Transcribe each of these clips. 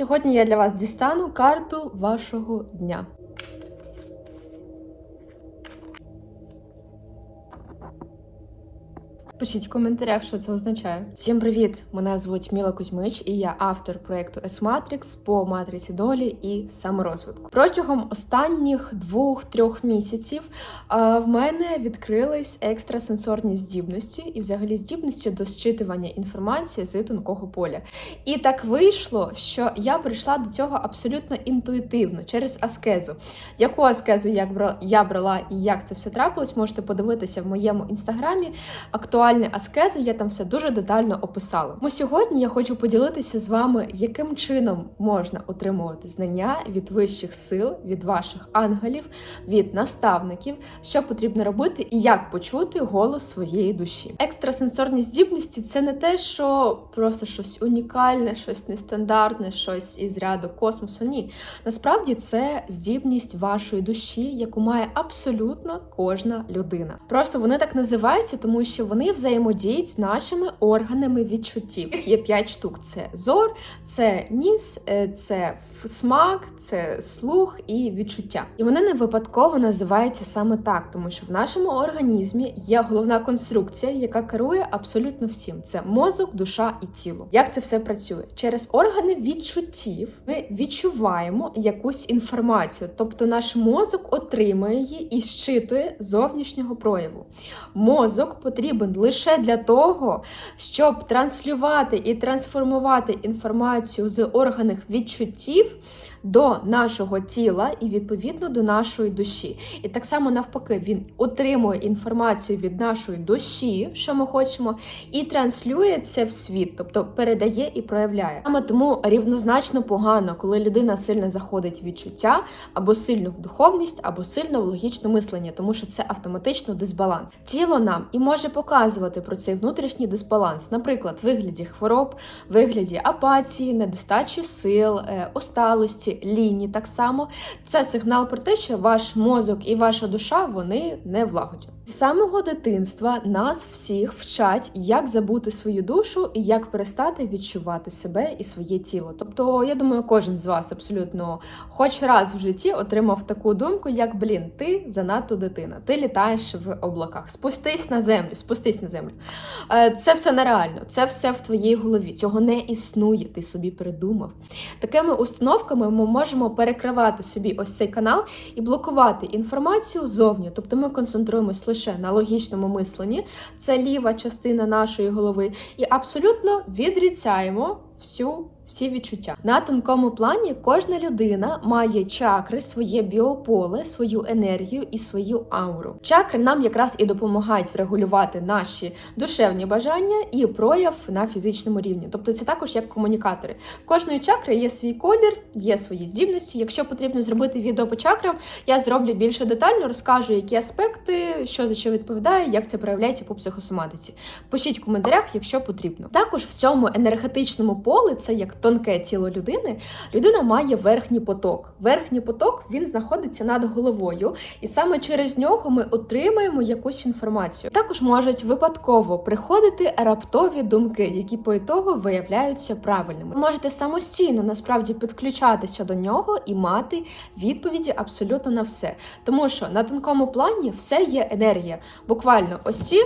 Сьогодні я для вас дістану карту вашого дня. Пишіть в коментарях, що це означає. Всім привіт! Мене звуть Міла Кузьмич, і я автор проєкту S-Matrix по матриці долі і саморозвитку. Протягом останніх двох-трьох місяців е, в мене відкрились екстрасенсорні здібності і, взагалі, здібності до зчитування інформації з тонкого поля. І так вийшло, що я прийшла до цього абсолютно інтуїтивно через аскезу. Яку аскезу я бра- я брала і як це все трапилось, можете подивитися в моєму інстаграмі. Актуальні аскези, я там все дуже детально описала. Тому сьогодні я хочу поділитися з вами, яким чином можна отримувати знання від вищих сил, від ваших ангелів, від наставників, що потрібно робити і як почути голос своєї душі. Екстрасенсорні здібності це не те, що просто щось унікальне, щось нестандартне, щось із ряду космосу. Ні, насправді це здібність вашої душі, яку має абсолютно кожна людина. Просто вони так називаються, тому що вони взаємодіють з нашими органами відчуттів. Їх є п'ять штук: це зор, це ніс, е, це смак, це слух і відчуття. І вони не випадково називаються саме так, тому що в нашому організмі є головна конструкція, яка керує абсолютно всім: це мозок, душа і тіло. Як це все працює? Через органи відчуттів ми відчуваємо якусь інформацію, тобто наш мозок отримує її і щитує зовнішнього прояву. Мозок потрібен лише для того, щоб транслювати і трансформувати інформацію з органів відчуттів до нашого тіла і відповідно до нашої душі. І так само навпаки, він отримує інформацію від нашої душі, що ми хочемо, і транслює це в світ, тобто передає і проявляє. Саме тому рівнозначно погано, коли людина сильно заходить в відчуття або сильно в духовність, або сильно в логічне мислення, тому що це автоматично дисбаланс. Тіло нам і може показувати про цей внутрішній дисбаланс, наприклад, в вигляді хвороб, вигляді апатії, недостачі сил, е, усталості, ліні. Так само це сигнал про те, що ваш мозок і ваша душа вони не влагодять. З самого дитинства нас всіх вчать, як забути свою душу і як перестати відчувати себе і своє тіло. Тобто, я думаю, кожен з вас абсолютно хоч раз в житті отримав таку думку, як блін, ти занадто дитина, ти літаєш в облаках. Спустись на землю, спустись на землю. Е, Це все нереально, це все в твоїй голові. Цього не існує. Ти собі придумав. Такими установками ми можемо перекривати собі ось цей канал і блокувати інформацію зовні. Тобто ми концентруємось лише на логічному мисленні, це ліва частина нашої голови, і абсолютно відріцяємо всю. Всі відчуття на тонкому плані кожна людина має чакри, своє біополе, свою енергію і свою ауру. Чакри нам якраз і допомагають врегулювати наші душевні бажання і прояв на фізичному рівні. Тобто це також як комунікатори. Кожної чакри є свій колір, є свої здібності. Якщо потрібно зробити відео по чакрам, я зроблю більше детально, розкажу, які аспекти, що за що відповідає, як це проявляється по психосоматиці. Пишіть в коментарях, якщо потрібно. Також в цьому енергетичному полі це як тонке тіло людини. Людина має верхній поток. Верхній поток він знаходиться над головою, і саме через нього ми отримаємо якусь інформацію. Також можуть випадково приходити раптові думки, які по ітогу виявляються правильними. Ви можете самостійно насправді підключатися до нього і мати відповіді абсолютно на все. Тому що на тонкому плані все є енергія. Буквально ось ці,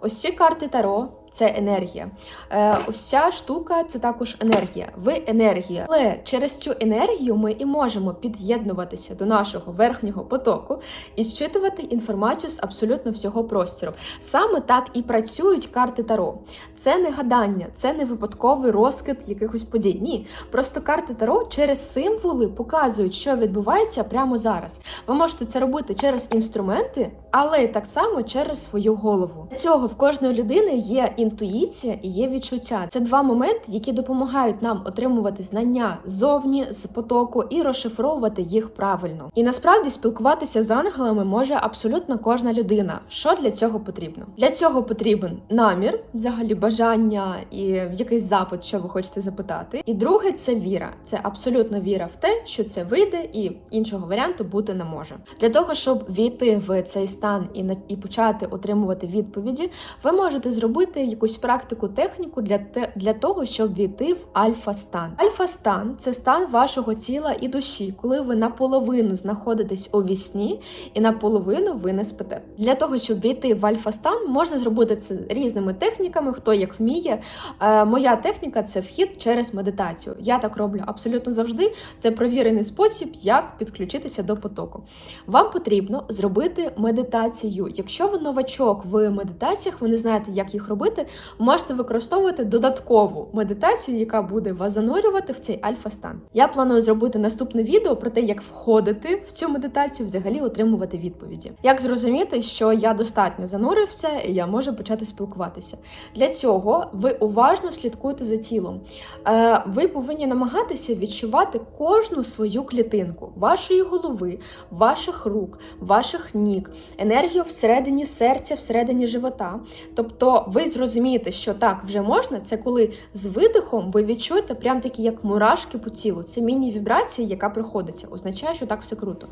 ось ці карти Таро. Це енергія. Е, ось штука це також енергія. Ви енергія. Але через цю енергію ми і можемо під'єднуватися до нашого верхнього потоку і зчитувати інформацію з абсолютно всього простору. Саме так і працюють карти Таро. Це не гадання, це не випадковий розкид якихось подій. Ні, просто карти Таро через символи показують, що відбувається прямо зараз. Ви можете це робити через інструменти, але так само через свою голову. Для цього в кожної людини є інтуїція і є відчуття. Це два моменти, які допомагають нам отримувати знання ззовні з потоку і розшифровувати їх правильно. І насправді спілкуватися з ангелами може абсолютно кожна людина. Що для цього потрібно? Для цього потрібен намір, взагалі бажання і якийсь запит, що ви хочете запитати. І друге це віра. Це абсолютно віра в те, що це вийде, і іншого варіанту бути не може. Для того, щоб війти в цей стан і на і почати отримувати відповіді, ви можете зробити якусь практику техніку для те для того, щоб війти в альфа-стан. Альфа-стан це стан вашого тіла і душі, коли ви наполовину знаходитесь у вісні і наполовину ви не спите. Для того, щоб війти в альфа-стан, можна зробити це різними техніками, хто як вміє. Е, моя техніка це вхід через медитацію. Я так роблю абсолютно завжди. Це провірений спосіб, як підключитися до потоку. Вам потрібно зробити медитацію. Якщо ви новачок в медитаціях, ви не знаєте, як їх робити, можете використовувати додаткову медитацію, яка буде вас занурювати в цей альфа-стан. Я планую зробити наступне відео про те, як входити в цю медитацію, взагалі отримувати відповіді. Як зрозуміти, що я достатньо занурився і я можу почати спілкуватися. Для цього ви уважно слідкуєте за тілом. Е, Ви повинні намагатися відчувати кожну свою клітинку вашої голови, ваших рук, ваших ніг, енергію всередині серця, всередині живота. Тобто, ви зрозумієте, що так вже можна, це коли з видихом ви відчуєте прям такі як мурашки по тілу. Це міні-вібрація, яка приходиться, означає, що так все круто.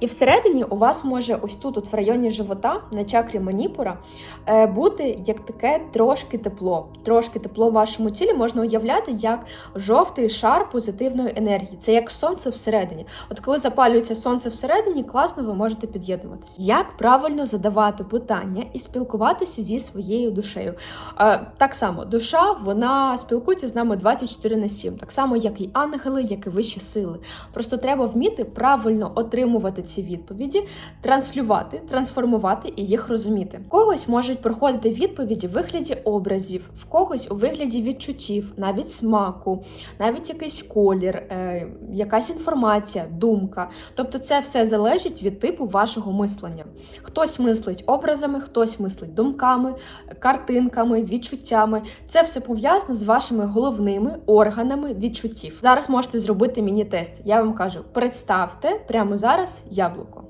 І всередині у вас може ось тут, от в районі живота, на чакрі маніпура, е, бути як таке трошки тепло. Трошки тепло в вашому тілі можна уявляти як жовтий шар позитивної енергії. Це як сонце всередині. От коли запалюється сонце всередині, класно ви можете під'єднуватися. Як правильно задавати питання і спілкуватися зі своєю душею? Е, Так само, душа вона спілкується з нами 24 на 7, так само, як і ангели, як і вищі сили. Просто треба вміти правильно отримувати ці відповіді, транслювати, трансформувати і їх розуміти. В когось можуть проходити відповіді в вигляді образів, в когось у вигляді відчуттів, навіть смаку, навіть якийсь колір, е, якась інформація, думка. Тобто, це все залежить від типу вашого мислення. Хтось мислить образами, хтось мислить думками, картинками, відчуттями. Це все пов'язано з вашими головними органами відчуттів. Зараз можете зробити міні-тест. Я вам кажу: представте прямо зараз яблуко.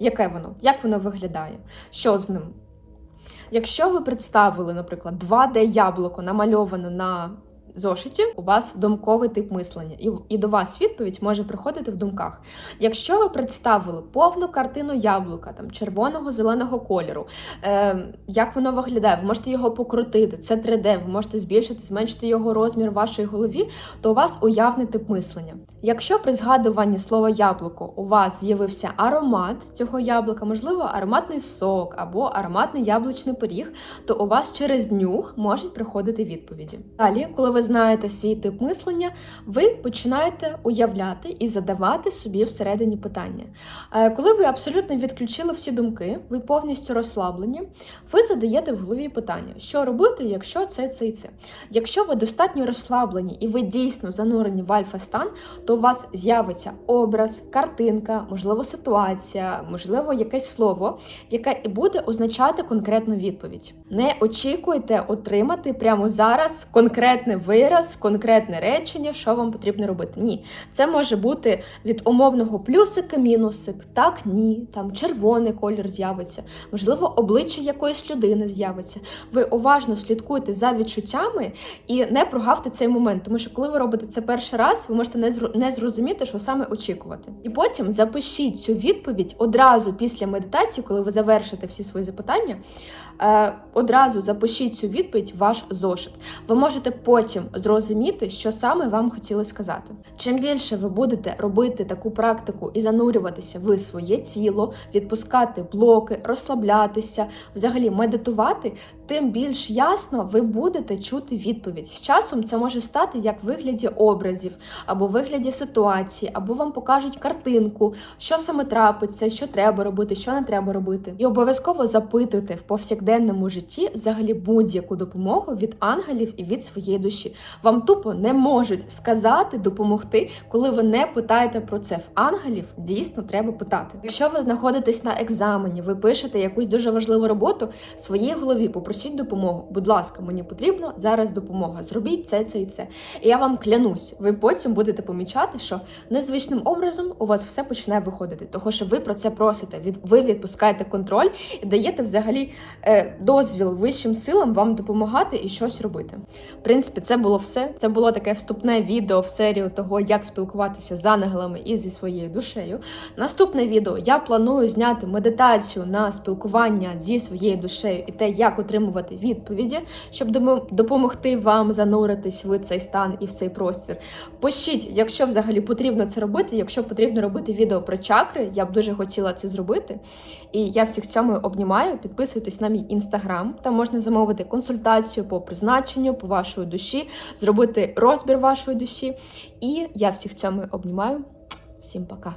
Яке воно? Як воно виглядає? Що з ним? Якщо ви представили, наприклад, 2D яблуко намальовано на зошиті, у вас думковий тип мислення, і, і до вас відповідь може приходити в думках. Якщо ви представили повну картину яблука, там червоного, зеленого кольору, е, як воно виглядає, ви можете його покрутити, це 3D, ви можете збільшити, зменшити його розмір в вашій голові, то у вас уявний тип мислення. Якщо при згадуванні слова яблуко у вас з'явився аромат цього яблука, можливо, ароматний сок або ароматний яблучний пиріг, то у вас через нюх можуть приходити відповіді. Далі, коли ви знаєте свій тип мислення, ви починаєте уявляти і задавати собі всередині питання. Е, Коли ви абсолютно відключили всі думки, ви повністю розслаблені, ви задаєте в голові питання, що робити, якщо це це і це. Якщо ви достатньо розслаблені і ви дійсно занурені в альфа-стан, то у вас з'явиться образ, картинка, можливо, ситуація, можливо, якесь слово, яке і буде означати конкретну відповідь. Не очікуйте отримати прямо зараз конкретний вираз, конкретне речення, що вам потрібно робити. Ні, це може бути від умовного плюсика, мінусик, так, ні, там червоний колір з'явиться, можливо, обличчя якоїсь людини з'явиться. Ви уважно слідкуйте за відчуттями і не прогавте цей момент, тому що коли ви робите це перший раз, ви можете не зрозуміти, що саме очікувати. І потім запишіть цю відповідь одразу після медитації, коли ви завершите всі свої запитання. Е, одразу запишіть цю відповідь в ваш зошит. Ви можете потім зрозуміти, що саме вам хотіли сказати. Чим більше ви будете робити таку практику і занурюватися в своє тіло, відпускати блоки, розслаблятися, взагалі медитувати, тим більш ясно ви будете чути відповідь. З часом це може стати як вигляді образів, або вигляді ситуації, або вам покажуть картинку, що саме трапиться, що треба робити, що не треба робити. І обов'язково запитуйте в повсякденному житті взагалі будь-яку допомогу від ангелів і від своєї душі. Вам тупо не можуть сказати, допомогти, коли ви не питаєте про це. В ангелів дійсно треба питати. Якщо ви знаходитесь на екзамені, ви пишете якусь дуже важливу роботу, в своїй голові попросіть просіть допомогу. Будь ласка, мені потрібно зараз допомога. Зробіть це, це і це. І я вам клянусь, ви потім будете помічати, що незвичним образом у вас все почне виходити, того що ви про це просите. Ви відпускаєте контроль і даєте взагалі е, дозвіл вищим силам вам допомагати і щось робити. В принципі, це було все. Це було таке вступне відео в серію того, як спілкуватися з ангелами і зі своєю душею. Наступне відео я планую зняти медитацію на спілкування зі своєю душею і те, як отримувати відповіді, щоб допомогти вам зануритись в цей стан і в цей простір. Пишіть, якщо взагалі потрібно це робити, якщо потрібно робити відео про чакри, я б дуже хотіла це зробити. І я всіх цьому обнімаю. Підписуйтесь на мій інстаграм. Там можна замовити консультацію по призначенню, по вашої душі, зробити розбір вашої душі. І я всіх цьому обнімаю. Всім пока.